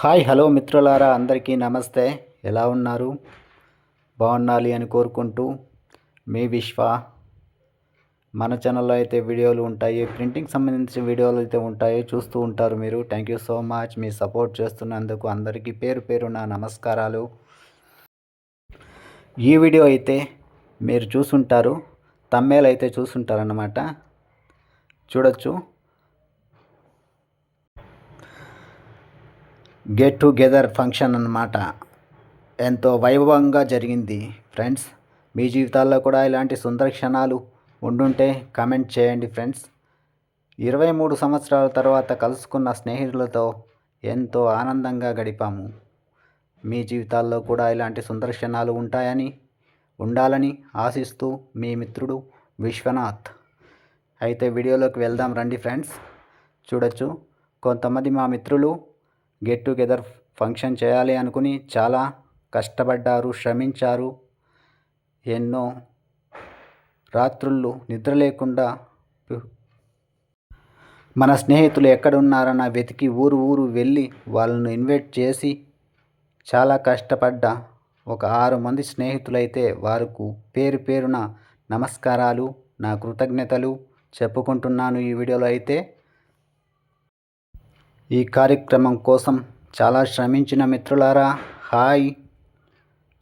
Hi hello మిత్రులారా అందరికీ నమస్తే. ఎలా ఉన్నారు? బాగుండాలి అని కోరుకుంటూ మీ విశ్వ మన ఛానల్లో అయితే వీడియోలు ఉంటాయి ప్రింటింగ్ సంబంధించిన వీడియోలు అయితే ఉంటాయి చూస్తూ ఉంటారు మీరు. థ్యాంక్ యూ సో మచ్ మీ సపోర్ట్ చేస్తున్నందుకు అందరికీ పేరు పేరు నా నమస్కారాలు. ఈ వీడియో అయితే మీరు చూసుంటారు తమ్మేలు అయితే చూసుంటారన్నమాట. చూడొచ్చు. గెట్ టుగెదర్ ఫంక్షన్ అన్నమాట. ఎంతో వైభవంగా జరిగింది. ఫ్రెండ్స్ మీ జీవితాల్లో కూడా ఇలాంటి సుందర క్షణాలు ఉండుంటే కమెంట్ చేయండి ఫ్రెండ్స్. ఇరవై మూడు సంవత్సరాల తర్వాత కలుసుకున్న స్నేహితులతో ఎంతో ఆనందంగా గడిపాము. మీ జీవితాల్లో కూడా ఇలాంటి సుందర క్షణాలు ఉంటాయని ఉండాలని ఆశిస్తూ మీ మిత్రుడు విశ్వనాథ్. అయితే వీడియోలోకి వెళ్దాం రండి ఫ్రెండ్స్. చూడొచ్చు కొంతమంది మా మిత్రులు గెట్ టుగెదర్ ఫంక్షన్ చేయాలి అనుకుని చాలా కష్టపడ్డారు శ్రమించారు. ఎన్నో రాత్రుళ్ళు నిద్ర లేకుండా మన స్నేహితులు ఎక్కడున్నారన్న వెతికి ఊరు ఊరు వెళ్ళి వాళ్ళను ఇన్వైట్ చేసి చాలా కష్టపడ్డ ఒక ఆరు మంది స్నేహితులైతే వారికి పేరు పేరున నమస్కారాలు నా కృతజ్ఞతలు చెప్పుకుంటున్నాను ఈ వీడియోలో అయితే. ఈ కార్యక్రమం కోసం చాలా శ్రమించిన మిత్రులారా హాయ్.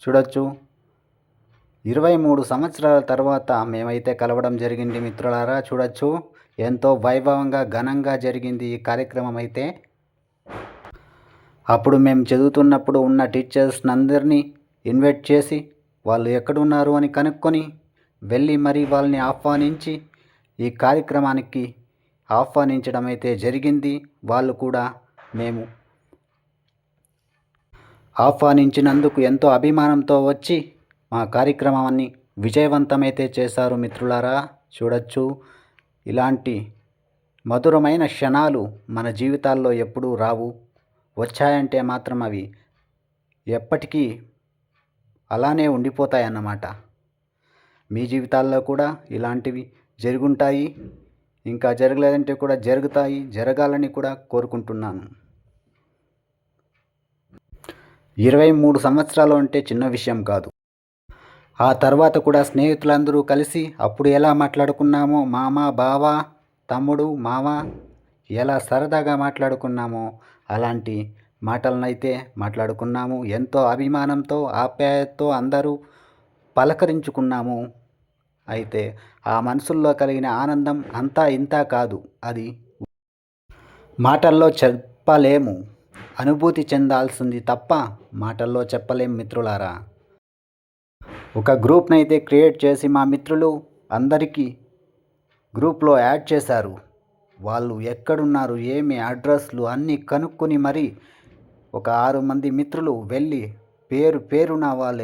చూడొచ్చు. ఇరవై మూడు సంవత్సరాల తర్వాత మేమైతే కలవడం జరిగింది మిత్రులారా చూడొచ్చు. ఎంతో వైభవంగా ఘనంగా జరిగింది ఈ కార్యక్రమం అయితే. అప్పుడు మేము చదువుతున్నప్పుడు ఉన్న టీచర్స్ అందరినీ ఇన్వైట్ చేసి వాళ్ళు ఎక్కడున్నారు? అని కనుక్కొని వెళ్ళి మరి వాళ్ళని ఆహ్వానించి ఈ కార్యక్రమానికి ఆహ్వానించడం అయితే జరిగింది వాళ్ళు కూడా మేము. ఆహ్వానించినందుకు ఎంతో అభిమానంతో వచ్చి మా కార్యక్రమాన్ని విజయవంతమైతే చేశారు మిత్రులారా. చూడొచ్చు ఇలాంటి మధురమైన క్షణాలు మన జీవితాల్లో ఎప్పుడూ రావు. వచ్చాయంటే మాత్రం అవి ఎప్పటికీ అలానే ఉండిపోతాయన్నమాట. మీ జీవితాల్లో కూడా ఇలాంటివి జరుగుంటాయి. ఇంకా జరగలేదంటే కూడా జరుగుతాయి జరగాలని కూడా కోరుకుంటున్నాను. ఇరవై మూడు సంవత్సరాలు అంటే చిన్న విషయం కాదు. ఆ తర్వాత కూడా స్నేహితులందరూ కలిసి అప్పుడు ఎలా మాట్లాడుకున్నామో మామ బావ తమ్ముడు మామ ఎలా సరదాగా మాట్లాడుకున్నామో అలాంటి మాటలనైతే మాట్లాడుకున్నాము. ఎంతో అభిమానంతో ఆప్యాయతతో అందరూ పలకరించుకున్నాము. అయితే ఆ మనసుల్లో కలిగిన ఆనందం అంతా ఇంత కాదు అది మాటల్లో చెప్పలేము. అనుభూతి చెందాల్సింది తప్ప మాటల్లో చెప్పలేం మిత్రులారా. ఒక గ్రూప్నైతే క్రియేట్ చేసి మా మిత్రులు అందరికీ గ్రూప్లో యాడ్ చేశారు. వాళ్ళు ఎక్కడున్నారు ఏమి అడ్రస్లు అన్నీ కనుక్కొని మరి ఒక ఆరు మంది మిత్రులు వెళ్ళి పేరు పేరున వాళ్ళ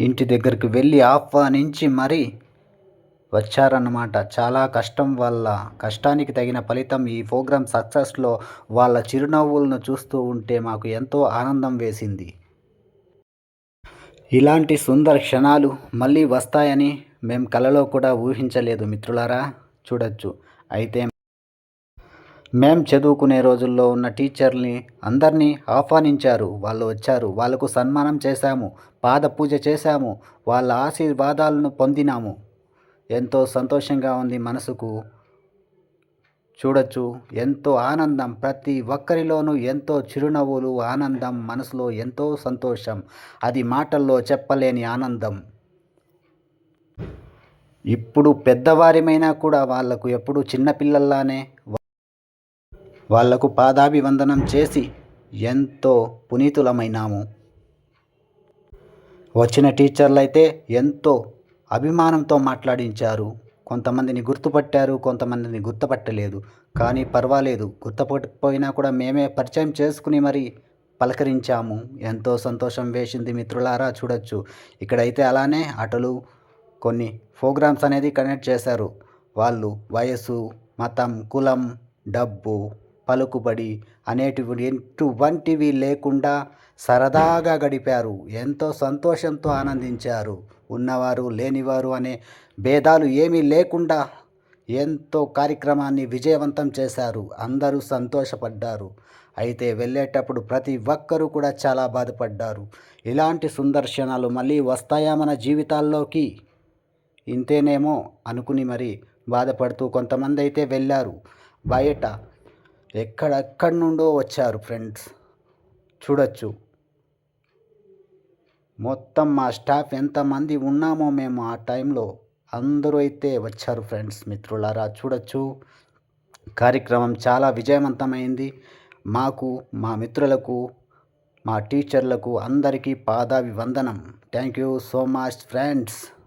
ఇంటి దగ్గరికి వెళ్ళి ఆహ్వానించి మరీ వచ్చారన్నమాట. చాలా కష్టం వల్ల కష్టానికి తగిన ఫలితం ఈ ప్రోగ్రామ్ సక్సెస్లో వాళ్ళ చిరునవ్వులను చూస్తూ ఉంటే మాకు ఎంతో ఆనందం వేసింది. ఇలాంటి సుందర క్షణాలు మళ్ళీ వస్తాయని మేము కలలో కూడా ఊహించలేదు మిత్రులారా. చూడొచ్చు. అయితే మేం చదువుకునే రోజుల్లో ఉన్న టీచర్ని అందరినీ ఆహ్వానించారు. వాళ్ళు వచ్చారు. వాళ్ళకు సన్మానం చేశాము. పాద పూజ చేశాము. వాళ్ళ ఆశీర్వాదాలను పొందినాము. ఎంతో సంతోషంగా ఉంది మనసుకు. చూడొచ్చు ఎంతో ఆనందం. ప్రతి ఒక్కరిలోనూ ఎంతో చిరునవ్వులు ఆనందం మనసులో ఎంతో సంతోషం. అది మాటల్లో చెప్పలేని ఆనందం. ఇప్పుడు పెద్దవారిమైనా కూడా వాళ్ళకు ఎప్పుడు చిన్నపిల్లల్లానే వాళ్ళకు పాదాభివందనం చేసి ఎంతో పునీతులమైనాము. వచ్చిన టీచర్లు అయితే ఎంతో అభిమానంతో మాట్లాడించారు. కొంతమందిని గుర్తుపట్టారు కొంతమందిని గుర్తుపట్టలేదు. కానీ పర్వాలేదు గుర్తుపట్టకపోయినా కూడా మేమే పరిచయం చేసుకుని మరి పలకరించాము. ఎంతో సంతోషం వేసింది మిత్రులారా చూడొచ్చు. ఇక్కడైతే అలానే ఆటలు కొన్ని ప్రోగ్రామ్స్ అనేది కనెక్ట్ చేశారు. వాళ్ళు వయస్సు మతం కులం డబ్బు పలుకుబడి అనేటివి ఎటువంటివి లేకుండా సరదాగా గడిపారు. ఎంతో సంతోషంతో ఆనందించారు. ఉన్నవారు లేనివారు అనే భేదాలు ఏమీ లేకుండా ఎంతో కార్యక్రమాన్ని విజయవంతం చేశారు. అందరూ సంతోషపడ్డారు. అయితే వెళ్ళేటప్పుడు ప్రతి ఒక్కరూ కూడా చాలా బాధపడ్డారు. ఇలాంటి సుందర్శనాలు మళ్ళీ వస్తాయా మన జీవితాల్లోకి? ఇంతేనేమో అనుకుని మరి బాధపడుతూ కొంతమంది అయితే వెళ్ళారు. బయట ఎక్కడెక్కడి నుండో వచ్చారు ఫ్రెండ్స్. చూడొచ్చు. మొత్తం మా స్టాఫ్ ఎంతమంది ఉన్నామో మేము ఆ టైంలో అందరూ అయితే వచ్చారు ఫ్రెండ్స్ మిత్రులారా. చూడొచ్చు. కార్యక్రమం చాలా విజయవంతమైంది. మాకు మా మిత్రులకు మా టీచర్లకు అందరికీ పాదాభివందనం. Thank you so much friends.